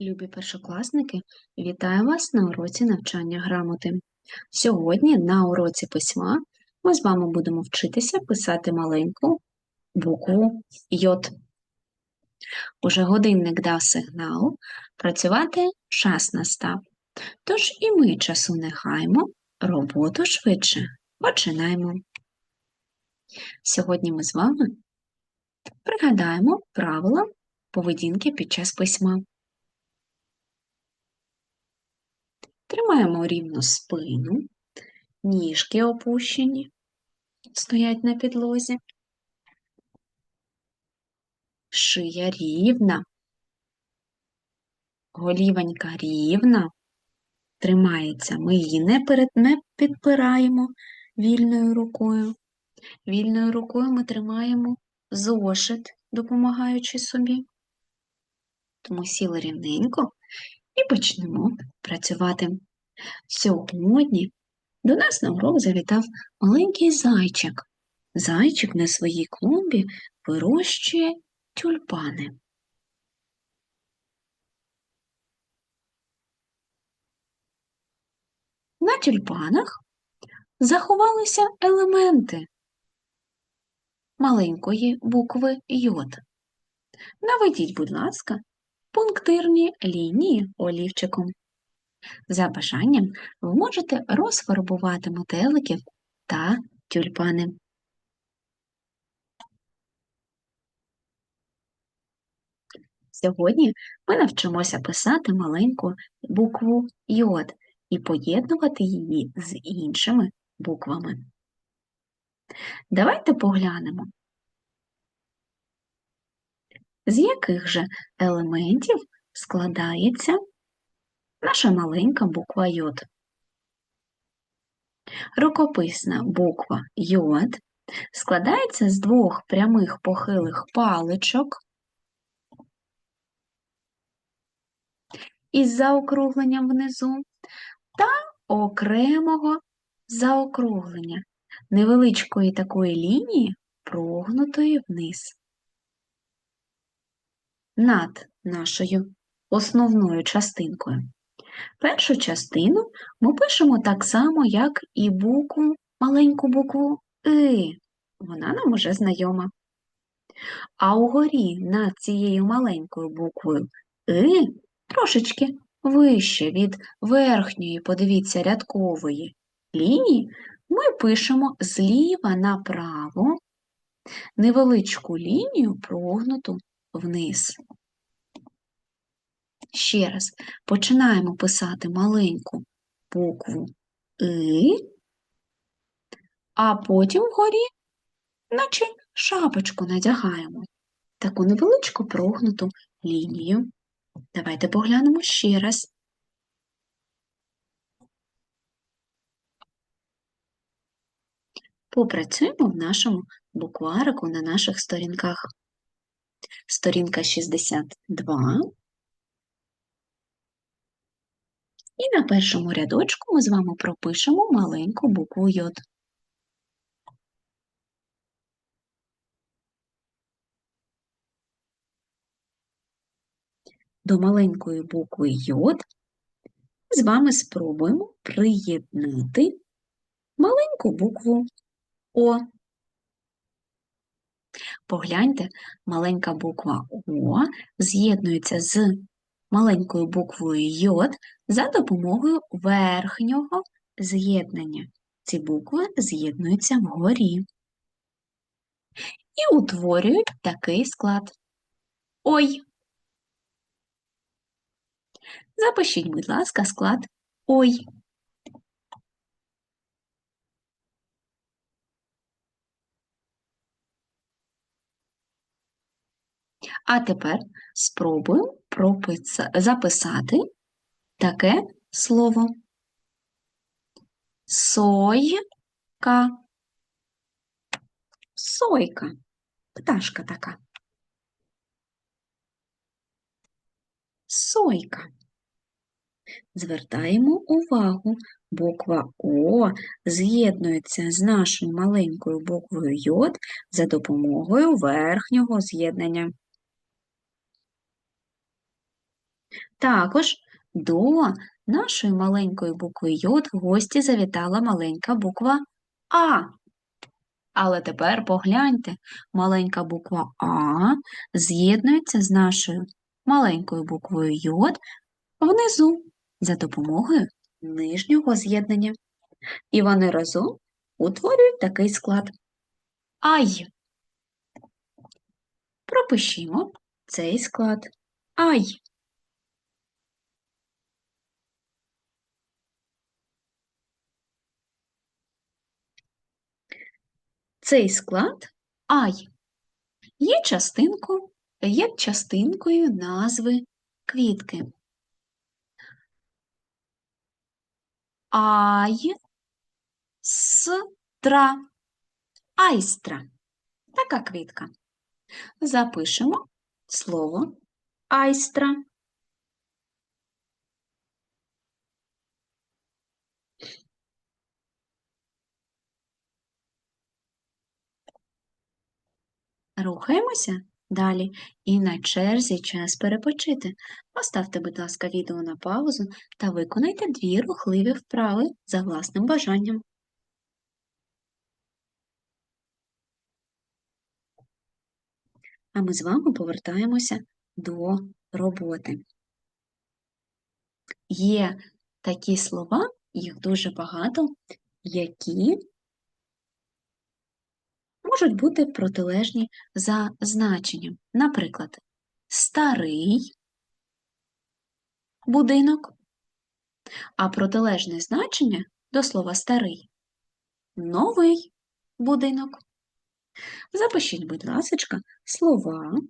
Любі першокласники, вітаю вас на уроці навчання грамоти. Сьогодні на уроці письма ми з вами будемо вчитися писати маленьку букву Й. Уже годинник дав сигнал, працювати час настав. Тож і ми часу не хаймо, роботу швидше починаємо. Сьогодні ми з вами пригадаємо правила поведінки під час письма. Тримаємо рівно спину, ніжки опущені, стоять на підлозі. Шия рівна, голівонька рівна, тримається. Ми її не, перед, не підпираємо вільною рукою. Вільною рукою ми тримаємо зошит, допомагаючи собі. Тому сіли рівненько і почнемо працювати. Сьогодні до нас на урок завітав маленький зайчик. Зайчик на своїй клумбі вирощує тюльпани. На тюльпанах заховалися елементи маленької букви Йод. Наведіть, будь ласка, пунктирні лінії олівчиком. За бажанням ви можете розфарбувати метеликів та тюльпани. Сьогодні ми навчимося писати маленьку букву Йод і поєднувати її з іншими буквами. Давайте поглянемо, з яких же елементів складається наша маленька буква Йод. Рукописна буква Йод складається з двох прямих похилих паличок із заокругленням внизу та окремого заокруглення невеличкої такої лінії, прогнутої вниз. Над нашою основною частинкою. Першу частину ми пишемо так само, як і букву, маленьку букву И. Вона нам уже знайома. А угорі над цією маленькою буквою И трошечки вище від верхньої, подивіться, рядкової лінії, ми пишемо зліва направо невеличку лінію прогнуту вниз. Ще раз починаємо писати маленьку букву И, а потім вгорі, наче шапочку надягаємо, таку невеличку прогнуту лінію. Давайте поглянемо ще раз. Попрацюємо в нашому букварику на наших сторінках. Сторінка 62. І на першому рядочку ми з вами пропишемо маленьку букву Йод. До маленької букви Йод з вами спробуємо приєднати маленьку букву О. Погляньте, маленька буква О з'єднується з маленькою буквою Йод за допомогою верхнього з'єднання. Ці букви з'єднуються вгорі і утворюють такий склад. Ой. Запишіть, будь ласка, склад Ой. А тепер спробуємо записати таке слово. Сойка. Сойка. Пташка така. Сойка. Звертаємо увагу, буква О з'єднується з нашою маленькою буквою Йод за допомогою верхнього з'єднання. Також до нашої маленької букви Йод в гості завітала маленька буква А. Але тепер погляньте, маленька буква А з'єднується з нашою маленькою буквою Йод внизу за допомогою нижнього з'єднання. І вони разом утворюють такий склад. Ай. Пропишімо цей склад. Ай. Цей склад ай є частинкою, є частинкою назви квітки. Ай стра. Айстра. Така квітка. Запишемо слово айстра. Рухаємося далі і на черзі час перепочити. Поставте, будь ласка, відео на паузу та виконайте дві рухливі вправи за власним бажанням. А ми з вами повертаємося до роботи. Є такі слова, їх дуже багато, які можуть бути протилежні за значенням. Наприклад, старий будинок, а протилежне значення до слова старий новий будинок. Запишіть, будь ласка, слова,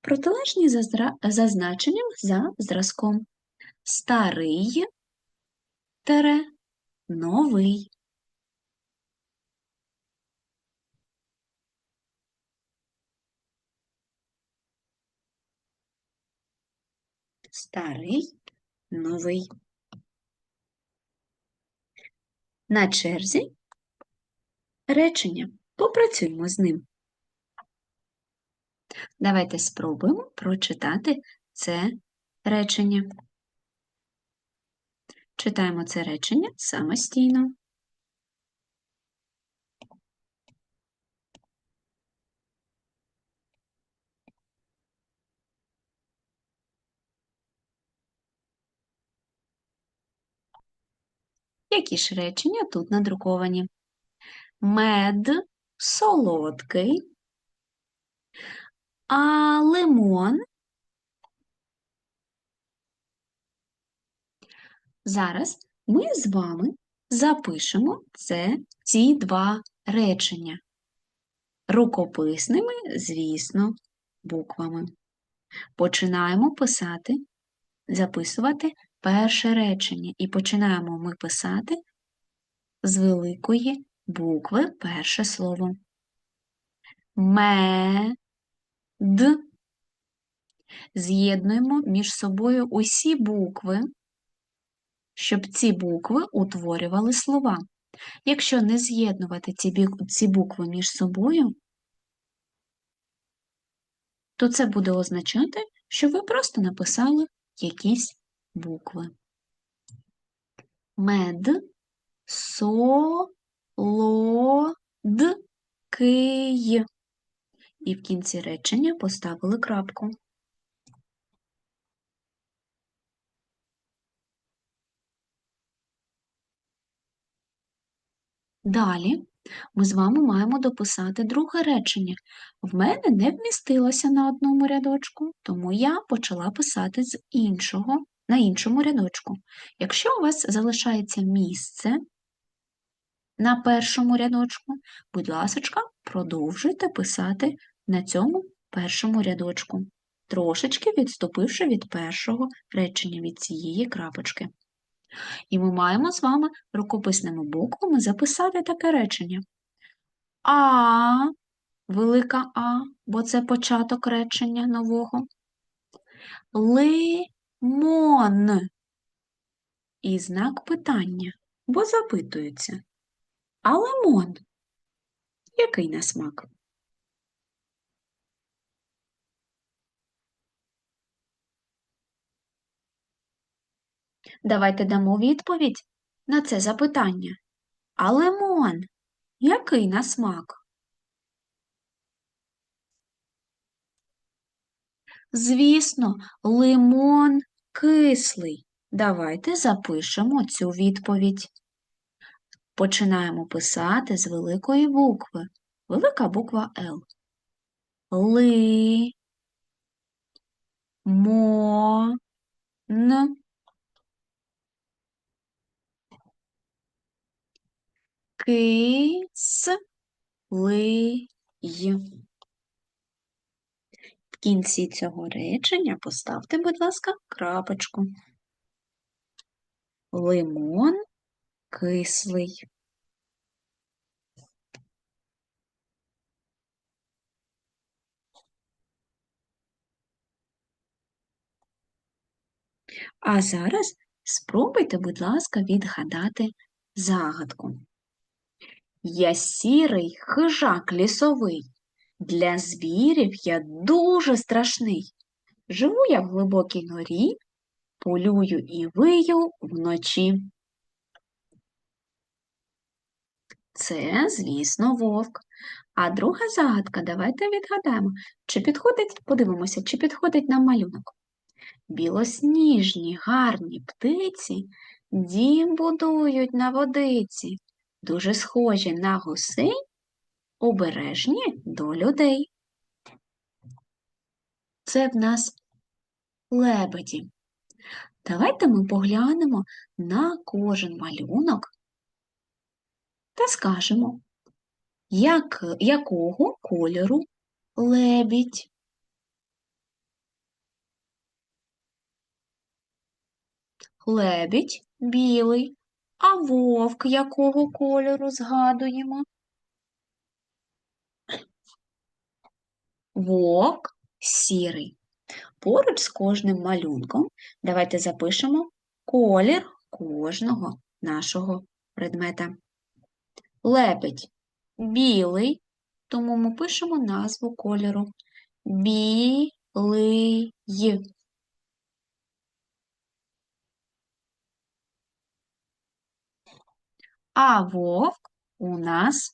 протилежні за, зра... за значенням за зразком. Старий тере новий. Старий новий. На черзі речення. Попрацюємо з ним. Давайте спробуємо прочитати це речення. Читаємо це речення самостійно. Які ж речення тут надруковані? Мед солодкий, а лимон. Зараз ми з вами запишемо це, ці два речення. Рукописними, звісно, буквами. Починаємо писати, записувати перше речення. І починаємо ми писати з великої букви перше слово. Ме, д. З'єднуємо між собою усі букви, щоб ці букви утворювали слова. Якщо не з'єднувати ці букви між собою, то це буде означати, що ви просто написали якісь букви. Мед, со, лодкий. І в кінці речення поставили крапку. Далі ми з вами маємо дописати друге речення. В мене не вмістилося на одному рядочку, тому я почала писати з іншого на іншому рядочку. Якщо у вас залишається місце на першому рядочку, будь ласка, продовжуйте писати на цьому першому рядочку, трошечки відступивши від першого речення від цієї крапочки. І ми маємо з вами рукописними буквами записати таке речення. А, велика А, бо це початок речення нового. Лимон. І знак питання, бо запитується. А лимон? Який на смак? Давайте дамо відповідь на це запитання. А лимон який на смак? Звісно, лимон кислий. Давайте запишемо цю відповідь. Починаємо писати з великої букви. Велика буква Л. Ли, мо, н. Кис, ли, й. В кінці цього речення поставте, будь ласка, крапочку. Лимон кислий. А зараз спробуйте, будь ласка, відгадати загадку. Я сірий хижак лісовий. Для звірів я дуже страшний. Живу я в глибокій норі, полюю і вию вночі. Це, звісно, вовк. А друга загадка, давайте відгадаємо, чи підходить, подивимося, чи підходить нам малюнок. Білосніжні, гарні птиці дім будують на водиці, дуже схожі на гусей, обережні до людей. Це в нас лебеді. Давайте ми поглянемо на кожен малюнок та скажемо, як, якого кольору лебідь. Лебідь білий, а вовк якого кольору згадуємо? Вовк сірий. Поруч з кожним малюнком давайте запишемо колір кожного нашого предмета. Лебедь білий, тому ми пишемо назву кольору білий. А вовк у нас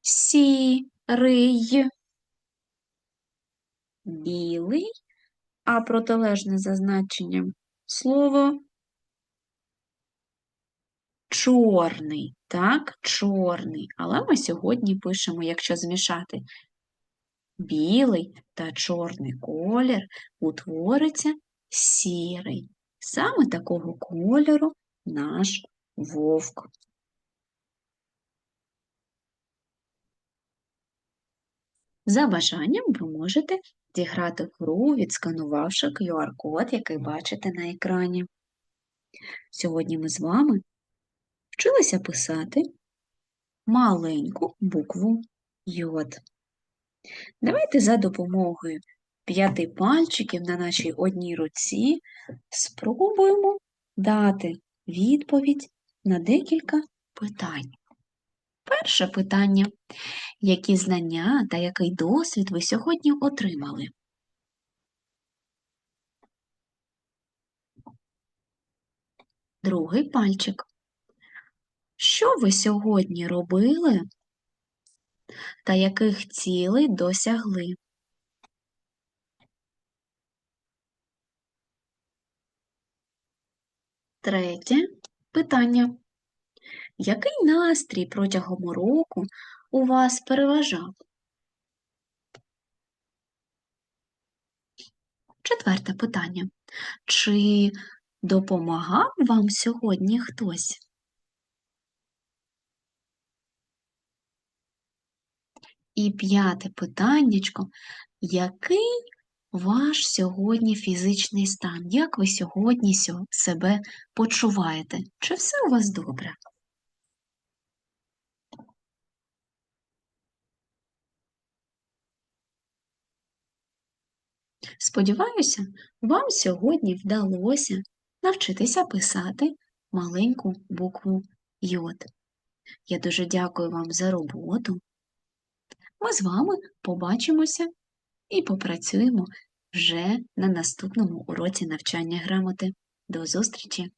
сірий. Білий, а протилежне за значенням слово чорний, так, чорний. Але ми сьогодні пишемо, якщо змішати білий та чорний колір, утвориться сірий. Саме такого кольору наш вовк. За бажанням ви можете зіграти в гру, відсканувавши QR-код, який бачите на екрані. Сьогодні ми з вами вчилися писати маленьку букву Йод. Давайте за допомогою п'яти пальчиків на нашій одній руці спробуємо дати відповідь на декілька питань. Перше питання. Які знання та який досвід ви сьогодні отримали? Другий пальчик. Що ви сьогодні робили та яких цілей досягли? Третє питання. Який настрій протягом року у вас переважав? Четверте питання. Чи допомагав вам сьогодні хтось? І п'яте питаннячко. Який ваш сьогодні фізичний стан? Як ви сьогодні себе почуваєте? Чи все у вас добре? Сподіваюся, вам сьогодні вдалося навчитися писати маленьку букву Йод. Я дуже дякую вам за роботу. Ми з вами побачимося і попрацюємо вже на наступному уроці навчання грамоти. До зустрічі!